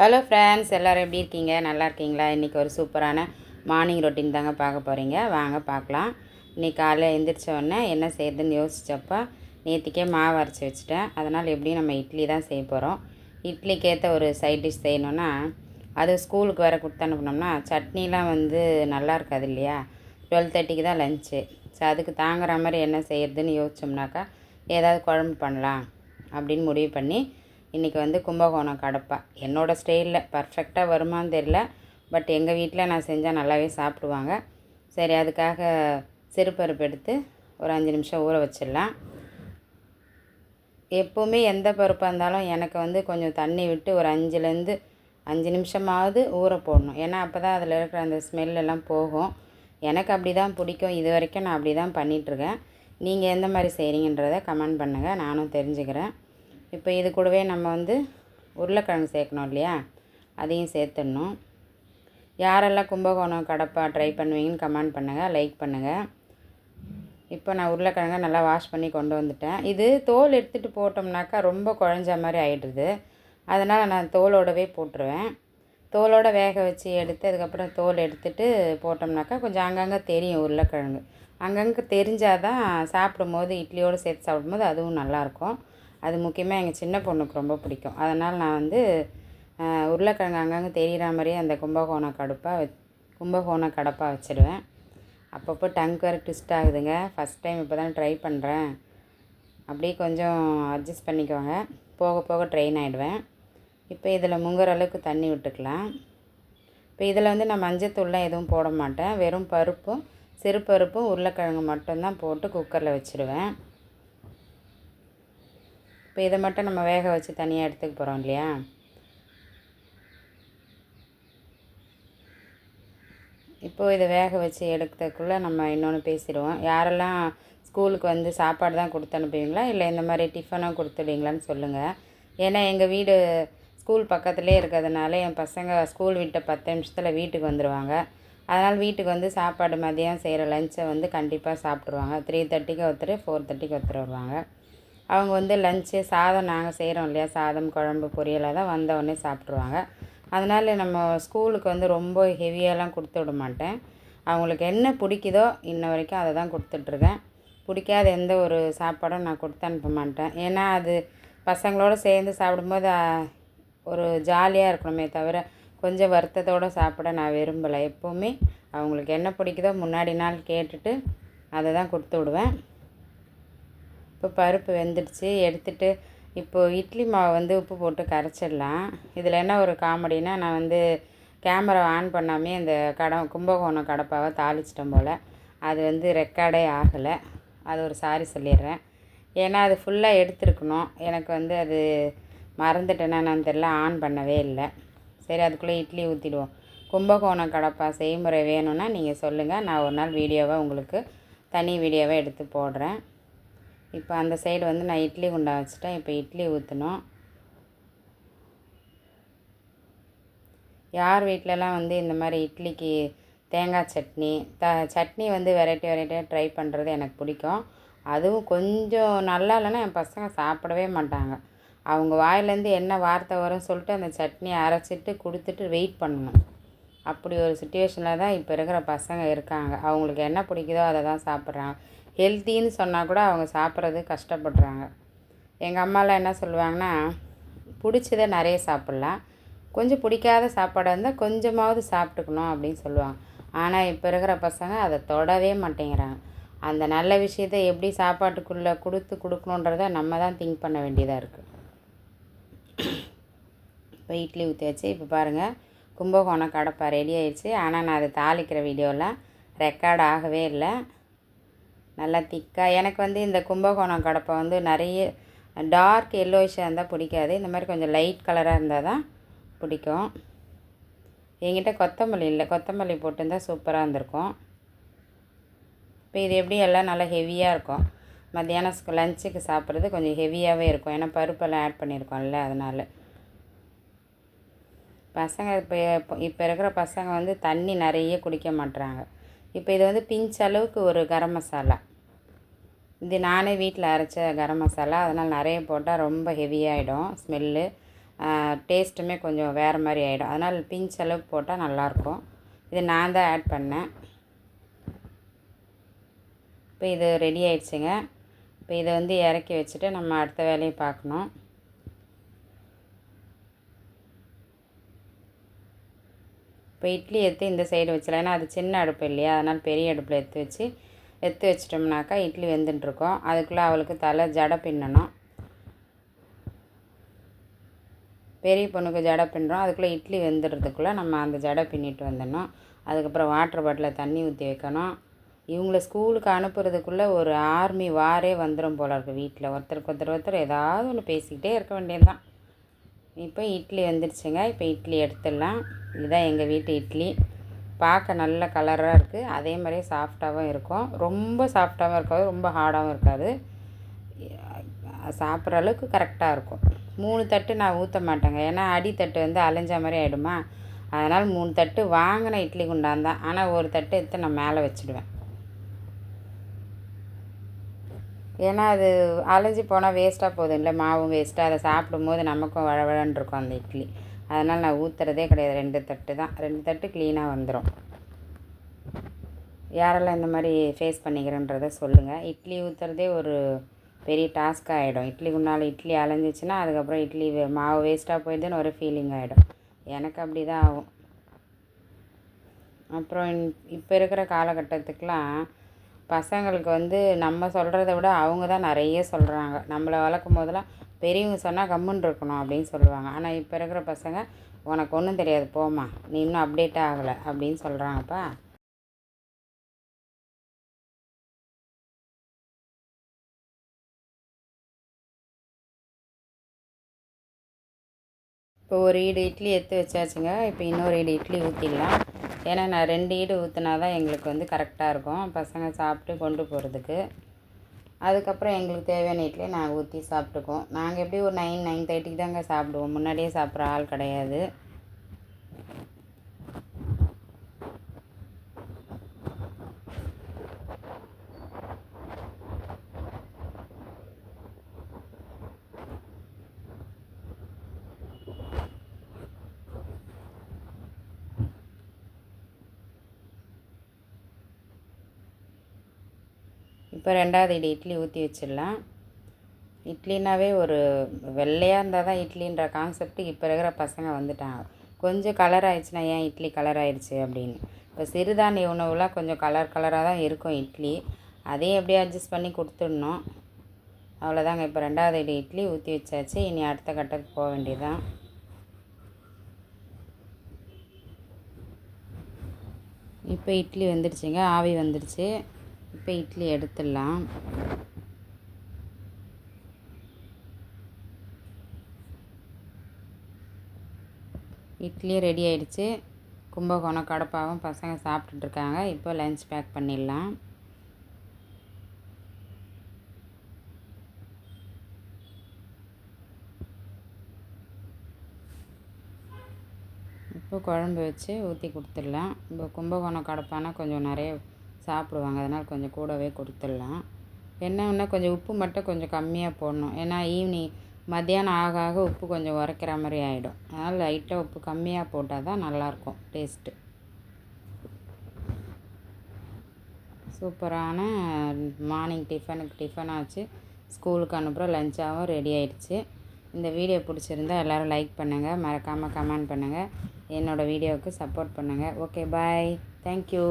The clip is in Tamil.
ஹலோ ஃப்ரெண்ட்ஸ் எல்லோரும் எப்படி இருக்கீங்க? நல்லா இருக்கீங்களா? இன்றைக்கி ஒரு சூப்பரான மார்னிங் ரொட்டீன் தாங்க பார்க்க போகிறீங்க வாங்க பார்க்கலாம். இன்றைக்கி காலையில் எழுந்திரிச்சோடனே உடனே என்ன செய்யறதுன்னு யோசித்தப்போ நேற்றுக்கே மாவு அரைச்சி வச்சுட்டேன். அதனால் எப்படியும் நம்ம இட்லி தான் செய்ய போகிறோம் இட்லிக்கு ஏற்ற ஒரு சைட் டிஷ் செய்யணுன்னா அது ஸ்கூலுக்கு வேறு கொடுத்து அனுப்புனோம்னா சட்னிலாம் வந்து நல்லா இருக்காது இல்லையா? டுவெல் தேர்ட்டிக்கு தான் லஞ்சு ஸோ அதுக்கு தாங்குற மாதிரி என்ன செய்யறதுன்னு யோசிச்சோம்னாக்கா ஏதாவது குழம்பு பண்ணலாம் அப்படின்னு முடிவு பண்ணி இன்றைக்கி வந்து கும்பகோணம் கடப்பா. என்னோடய ஸ்டைலில் பர்ஃபெக்டாக வருமான்னு தெரில பட் எங்கள் வீட்டில் நான் செஞ்சால் நல்லாவே சாப்பிடுவாங்க. சரி அதுக்காக சிறுபருப்பு எடுத்து ஒரு அஞ்சு நிமிஷம் ஊற வச்சிடலாம். எப்போவுமே எந்த பருப்பாக இருந்தாலும் எனக்கு வந்து கொஞ்சம் தண்ணி விட்டு ஒரு அஞ்சுலேருந்து அஞ்சு நிமிஷமாவது ஊற போடணும். ஏன்னா அப்போ தான் அதில் இருக்கிற அந்த ஸ்மெல்லெல்லாம் போகும். எனக்கு அப்படி தான் பிடிக்கும். இது வரைக்கும் நான் அப்படி தான் பண்ணிகிட்ருக்கேன் நீங்கள் எந்த மாதிரி செய்கிறீங்கன்றதை கமெண்ட் பண்ணுங்கள் நானும் தெரிஞ்சுக்கிறேன். இப்போ இது கூடவே நம்ம வந்து உருளைக்கிழங்கு சேர்க்கணும் இல்லையா? அதையும் சேர்த்துடணும். யாரெல்லாம் கும்பகோணம் கடப்பா ட்ரை பண்ணுவீங்கன்னு கமெண்ட் பண்ணுங்கள் லைக் பண்ணுங்கள் இப்போ நான் உருளைக்கிழங்க நல்லா வாஷ் பண்ணி கொண்டு வந்துட்டேன். இது தோல் எடுத்துகிட்டு போட்டோம்னாக்கா ரொம்ப குழஞ்ச மாதிரி ஆகிடுது அதனால் நான் தோலோடவே போட்டுருவேன். தோலோட வேக வச்சு எடுத்து அதுக்கப்புறம் தோல் எடுத்துகிட்டு போட்டோம்னாக்கா கொஞ்சம் அங்கங்கே தெரியும் உருளைக்கிழங்கு. அங்கங்கே தெரிஞ்சால் தான் சாப்பிடும்போது இட்லியோடு சேர்த்து சாப்பிடும்போது அதுவும் நல்லாயிருக்கும். அது முக்கியமாக எங்கள் சின்ன பொண்ணுக்கு ரொம்ப பிடிக்கும். அதனால் நான் வந்து உருளைக்கிழங்கு அங்கங்கே தெரிகிற மாதிரியே அந்த கும்பகோணம் கடுப்பாக வச் கும்பகோணம் கடப்பாக வச்சுருவேன். அப்பப்போ டங்க் வேறு ட்விஸ்ட் ஆகுதுங்க. ஃபஸ்ட் டைம் இப்போ தான் ட்ரை பண்ணுறேன் அப்படியே கொஞ்சம் அட்ஜஸ்ட் பண்ணிக்கோங்க. போக போக ட்ரெயின் ஆகிடுவேன் இப்போ இதில் முங்குற அளவுக்கு தண்ணி விட்டுக்கலாம். இப்போ இதில் வந்து நான் மஞ்சத்தூள்லாம் எதுவும் போட மாட்டேன். வெறும் பருப்பும் சிறு பருப்பும் உருளைக்கிழங்கு மட்டும்தான் போட்டு குக்கரில் வச்சுருவேன். இப்போ இதை மட்டும் நம்ம வேக வச்சு தனியாக எடுத்துக்க போகிறோம் இல்லையா? இப்போது இதை வேக வச்சு எடுக்கிறதுக்குள்ளே நம்ம இன்னொன்று பேசிடுவோம். யாரெல்லாம் ஸ்கூலுக்கு வந்து சாப்பாடு தான் கொடுத்து அனுப்புவீங்களா? இல்லை இந்த மாதிரி டிஃபனாக கொடுத்துடுவீங்களான்னு சொல்லுங்கள் ஏன்னா எங்கள் வீடு ஸ்கூல் பக்கத்துலேயே இருக்கிறதுனால என் பசங்க ஸ்கூல் விட்ட பத்து நிமிஷத்தில் வீட்டுக்கு வந்துடுவாங்க அதனால் வீட்டுக்கு வந்து சாப்பாடு மதியம் செய்கிற லஞ்சை வந்து கண்டிப்பாக சாப்பிட்ருவாங்க த்ரீ தேர்ட்டிக்கு ஒருத்தர் ஃபோர் தேர்ட்டிக்கு ஒருத்தர் வருவாங்க. அவங்க வந்து லஞ்சு சாதம் நாங்கள் செய்கிறோம் இல்லையா? சாதம் குழம்பு பொரியலாக தான் வந்தவுடனே சாப்பிட்ருவாங்க அதனால் நம்ம ஸ்கூலுக்கு வந்து ரொம்ப ஹெவியாலாம் கொடுத்து விட மாட்டேன். அவங்களுக்கு என்ன பிடிக்குதோ இன்ன வரைக்கும் அதை தான் கொடுத்துட்ருக்கேன் பிடிக்காத எந்த ஒரு சாப்பாடும் நான் கொடுத்து அனுப்ப மாட்டேன். ஏன்னா அது பசங்களோடு சேர்ந்து சாப்பிடும்போது ஒரு ஜாலியாக இருக்கணுமே தவிர கொஞ்சம் வருத்தத்தோடு சாப்பிட நான் விரும்பலை. எப்போவுமே அவங்களுக்கு என்ன பிடிக்குதோ முன்னாடி நாள் கேட்டுட்டு அதை தான் கொடுத்து விடுவேன். இப்போ பருப்பு வெந்துடுச்சு எடுத்துட்டு இப்போது இட்லி மாவு வந்து உப்பு போட்டு கரைச்சிடலாம். இதில் என்ன ஒரு காமெடினா நான் வந்து கேமரா ஆன் பண்ணாமே இந்த கடை கும்பகோணம் கடப்பாவை தாளிச்சிட்டேன் போல். அது வந்து ரெக்கார்டே ஆகலை. அது ஒரு சாரி சொல்லிடுறேன். ஏன்னா அது ஃபுல்லாக எடுத்துருக்கணும். எனக்கு வந்து அது மறந்துட்டேன்னா நான் தெரில ஆன் பண்ணவே இல்லை. சரி அதுக்குள்ளே இட்லி ஊற்றிடுவோம். கும்பகோணம் கடப்பா செய்முறை வேணும்னா நீங்கள் சொல்லுங்கள் நான் ஒரு நாள் வீடியோவை உங்களுக்கு தனி வீடியோவை எடுத்து போடுறேன். இப்போ அந்த சைடு வந்து நான் இட்லி குண்டா வச்சுட்டேன். இப்போ இட்லி ஊற்றணும் யார் வீட்டிலலாம் வந்து இந்த மாதிரி இட்லிக்கு தேங்காய் சட்னி த சட்னி வந்து வெரைட்டி வெரைட்டியாக ட்ரை பண்ணுறது எனக்கு பிடிக்கும். அதுவும் கொஞ்சம் நல்லா இல்லைன்னா என் பசங்க சாப்பிடவே மாட்டாங்க. அவங்க வாயிலேருந்து என்ன வார்த்தை வரும்னு சொல்லிட்டு அந்த சட்னியை அரைச்சிட்டு கொடுத்துட்டு வெயிட் பண்ணணும் அப்படி ஒரு சுச்சுவேஷனில் தான் இப்போ இருக்கிற பசங்க இருக்காங்க. அவங்களுக்கு என்ன பிடிக்குதோ அதை தான் சாப்பிட்றாங்க. ஹெல்த்தின்னு சொன்னால் கூட அவங்க சாப்பிட்றது கஷ்டப்படுறாங்க. எங்கள் அம்மாலாம் என்ன சொல்லுவாங்கன்னா பிடிச்சதை நிறைய சாப்பிட்லாம். கொஞ்சம் பிடிக்காத சாப்பாடாக இருந்தால் கொஞ்சமாவது சாப்பிட்டுக்கணும் அப்படின்னு சொல்லுவாங்க. ஆனால் இப்போ இருக்கிற பசங்க அதை தொடவே மாட்டேங்கிறாங்க. அந்த நல்ல விஷயத்த எப்படி சாப்பாட்டுக்குள்ளே கொடுத்து கொடுக்கணுன்றத நம்ம தான் திங்க் பண்ண வேண்டியதாக இருக்குது இப்போ இட்லி ஊற்றியாச்சு இப்போ பாருங்கள் கும்பகோணம் கடப்பா ரெடி ஆயிடுச்சு. ஆனால் நான் அதை தாளிக்கிற வீடியோலாம் ரெக்கார்ட் ஆகவே இல்லை. நல்லா திக்காக எனக்கு வந்து இந்த கும்பகோணம் கடப்பை வந்து நிறைய டார்க் எல்லோயிஷாக இருந்தால் பிடிக்காது. இந்த மாதிரி கொஞ்சம் லைட் கலராக இருந்தால் தான் பிடிக்கும். என்கிட்ட கொத்தமல்லி இல்லை. கொத்தமல்லி போட்டிருந்தால் சூப்பராக இருந்திருக்கும். இப்போ இது எப்படி எல்லாம் நல்லா ஹெவியாக இருக்கும்? மத்தியானம் லஞ்சுக்கு சாப்பிட்றது கொஞ்சம் ஹெவியாகவே இருக்கும். ஏன்னா பருப்பெல்லாம் ஆட் பண்ணியிருக்கோம்ல அதனால். பசங்க இப்போ இப்போ இப்போ இருக்கிற பசங்க வந்து தண்ணி நிறைய குடிக்க மாட்டுறாங்க இப்போ இது வந்து பிஞ்ச் அளவுக்கு ஒரு கரம் மசாலா. இது நானே வீட்டில் அரைச்ச கரம் மசாலா. அதனால் நிறைய போட்டால் ரொம்ப ஹெவியாகிடும் ஸ்மெல்லு டேஸ்ட்டுமே கொஞ்சம் வேறு மாதிரி ஆகிடும் அதனால் பிஞ்ச் அளவு போட்டால் நல்லாயிருக்கும். இது நான் தான் ஆட் பண்ணேன். இப்போ இது ரெடி ஆயிடுச்சுங்க. இப்போ இதை வந்து இறக்கி வச்சுட்டு நம்ம அடுத்த வேலையை பார்க்கணும். இப்போ இட்லி எடுத்து இந்த சைடு வச்சிடலாம். ஏன்னா அது சின்ன அடுப்பு இல்லையா? அதனால் பெரிய அடுப்பில் எடுத்து வச்சு எடுத்து வச்சிட்டோம்னாக்கா இட்லி வெந்துட்டுருக்கோம் அதுக்குள்ளே அவளுக்கு தலை ஜடை பின்னணும். பெரிய பொண்ணுக்கு ஜடை பின்னுறோம் அதுக்குள்ளே இட்லி வெந்துடுறதுக்குள்ளே நம்ம அந்த ஜடை பின்னிட்டு வந்துடணும். அதுக்கப்புறம் வாட்டர் பாட்டிலில் தண்ணி ஊற்றி வைக்கணும். இவங்கள ஸ்கூலுக்கு அனுப்புறதுக்குள்ளே ஒரு ஆர்மி வாரே வந்துடும் போல இருக்குது வீட்டில் ஒருத்தருக்கு ஒருத்தர் ஒருத்தர் ஏதாவது ஒன்று பேசிக்கிட்டே இருக்க வேண்டியது தான் இப்போ இட்லி வந்துடுச்சுங்க. இப்போ இட்லி எடுத்துடலாம். இதுதான் எங்கள் வீட்டு இட்லி. பார்க்க நல்ல கலராக இருக்குது. அதே மாதிரியே சாஃப்டாகவும் இருக்கும். ரொம்ப சாஃப்டாகவும் இருக்காது ரொம்ப ஹார்டாகவும் இருக்காது. சாப்பிட்ற அளவுக்கு கரெக்டாக இருக்கும். மூணு தட்டு நான் ஊற்ற மாட்டேங்க. ஏன்னா அடித்தட்டு வந்து அலைஞ்ச மாதிரி ஆகிடுமா அதனால் மூணு தட்டு வாங்கின இட்லி குண்டான் தான். ஆனால் ஒரு தட்டு எடுத்து நான் மேலே வச்சுடுவேன். ஏன்னா அது அலைஞ்சி போனால் வேஸ்ட்டாக போதும் இல்லை மாவும் வேஸ்ட்டாக அதை சாப்பிடும்போது நமக்கும் வழவழன்னு இருக்கும் அந்த இட்லி. அதனால் நான் ஊற்றுறதே கிடையாது. ரெண்டு தட்டு தான். ரெண்டு தட்டு க்ளீனாக வந்துடும் யாரெல்லாம் இந்த மாதிரி ஃபேஸ் பண்ணிக்கிறேன்றத சொல்லுங்கள் இட்லி ஊற்றுறதே ஒரு பெரிய டாஸ்க் ஆகிடும் இட்லி உன்னால் இட்லி அலைஞ்சிச்சின்னா அதுக்கப்புறம் இட்லி மாவு வேஸ்ட்டாக போயிடுதுன்னு ஒரு ஃபீலிங் ஆகிடும் எனக்கு அப்படி தான் ஆகும். அப்புறம் இப்போ இருக்கிற காலகட்டத்துக்கெலாம் பசங்களுக்கு வந்து நம்ம சொல்கிறத விட அவங்க தான் நிறைய சொல்கிறாங்க நம்மளை வளர்க்கும் போதெல்லாம் பெரியவங்க சொன்னால் கம்முன்னு இருக்கணும் அப்படின்னு சொல்லுவாங்க. ஆனால் இப்போ இருக்கிற பசங்க உனக்கு ஒன்றும் தெரியாது போம்மா. நீ இன்னும் அப்டேட் ஆகலை அப்படின்னு சொல்கிறாங்கப்பா இப்போ ஒரு ஈடு இட்லி எடுத்து வச்சாச்சுங்க. இப்போ இன்னொரு ஈடு இட்லி ஊற்றிடலாம் ஏன்னா நான் ரெண்டு ஈடு ஊற்றினா தான் எங்களுக்கு வந்து கரெக்டாக இருக்கும். பசங்க சாப்பிட்டு கொண்டு போகிறதுக்கு அதுக்கப்புறம் எங்களுக்கு தேவையான இட்லியை நாங்கள் ஊற்றி சாப்பிட்டுக்குவோம். நாங்கள் எப்படி ஒரு நைன் நைன் தேர்ட்டிக்கு தாங்க சாப்பிடுவோம். முன்னாடியே சாப்பிட்ற ஆள் கிடையாது. இப்போ ரெண்டாவது இடி இட்லி ஊற்றி வச்சிடலாம். இட்லினாவே ஒரு வெள்ளையாக இருந்தால் தான் இட்லின்ற கான்செப்ட்டு இப்போ இருக்கிற பசங்க வந்துட்டாங்க. கொஞ்சம் கலர் ஆயிடுச்சுன்னா ஏன் இட்லி கலர் ஆயிடுச்சு அப்படின்னு. இப்போ சிறுதானிய உணவுலாம் கொஞ்சம் கலர் கலராக தான் இருக்கும் இட்லி. அதையும் எப்படியும் அட்ஜஸ்ட் பண்ணி கொடுத்துடணும். அவ்வளோதாங்க. இப்போ ரெண்டாவது இடி இட்லி ஊற்றி வச்சாச்சு. இனி அடுத்த கட்டத்துக்கு போக வேண்டியதுதான். இப்போ இட்லி வந்துடுச்சுங்க. ஆவி வந்துடுச்சு. இப்போ இட்லி எடுத்துடலாம். இட்லி ரெடி ஆயிடுச்சு. கும்பகோணம் கடப்பாவும் பசங்க சாப்பிட்டுட்ருக்காங்க இப்போ லஞ்ச் பேக் பண்ணிடலாம். இப்போ குழம்பு வச்சு ஊற்றி கொடுத்துடலாம். இப்போ கும்பகோணம் கடப்பானா கொஞ்சம் நிறைய சாப்பிடுவாங்க. அதனால் கொஞ்சம் கூடவே கொடுத்துடலாம். என்ன இன்னும் கொஞ்சம் உப்பு மட்டும் கொஞ்சம் கம்மியாக போடணும். ஏன்னா ஈவினிங் மத்தியானம் ஆக ஆக உப்பு கொஞ்சம் உரைக்கிற மாதிரி ஆகிடும் அதனால் லைட்டாக உப்பு கம்மியாக போட்டால் தான் நல்லாயிருக்கும் டேஸ்ட்டு சூப்பரான மார்னிங் டிஃபனுக்கு டிஃபன் ஆச்சு. ஸ்கூலுக்கு அனுப்புகிற லஞ்சாகவும் ரெடி ஆயிடுச்சு. இந்த வீடியோ பிடிச்சிருந்தா எல்லோரும் லைக் பண்ணுங்கள் மறக்காமல் கமெண்ட் பண்ணுங்கள் என்னோடய வீடியோவுக்கு சப்போர்ட் பண்ணுங்கள் ஓகே பாய் தேங்க்யூ